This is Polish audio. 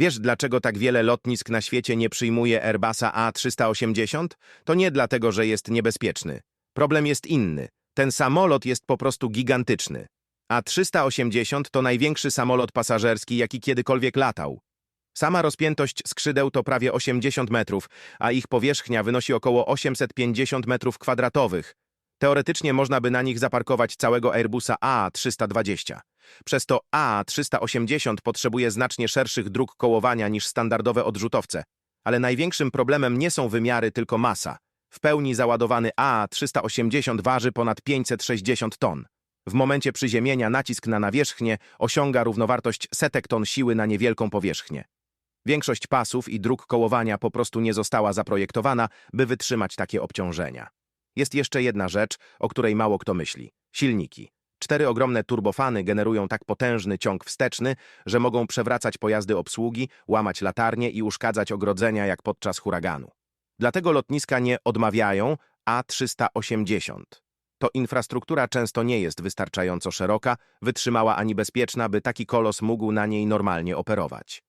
Wiesz, dlaczego tak wiele lotnisk na świecie nie przyjmuje Airbusa A380? To nie dlatego, że jest niebezpieczny. Problem jest inny. Ten samolot jest po prostu gigantyczny. A380 to największy samolot pasażerski, jaki kiedykolwiek latał. Sama rozpiętość skrzydeł to prawie 80 metrów, a ich powierzchnia wynosi około 850 metrów kwadratowych. Teoretycznie można by na nich zaparkować całego Airbusa A320. Przez to A380 potrzebuje znacznie szerszych dróg kołowania niż standardowe odrzutowce. Ale największym problemem nie są wymiary, tylko masa. W pełni załadowany A380 waży ponad 560 ton. W momencie przyziemienia nacisk na nawierzchnię osiąga równowartość setek ton siły na niewielką powierzchnię. Większość pasów i dróg kołowania po prostu nie została zaprojektowana, by wytrzymać takie obciążenia. Jest jeszcze jedna rzecz, o której mało kto myśli. Silniki. Cztery ogromne turbofany generują tak potężny ciąg wsteczny, że mogą przewracać pojazdy obsługi, łamać latarnie i uszkadzać ogrodzenia jak podczas huraganu. Dlatego lotniska nie odmawiają A380. To infrastruktura często nie jest wystarczająco szeroka, wytrzymała ani bezpieczna, by taki kolos mógł na niej normalnie operować.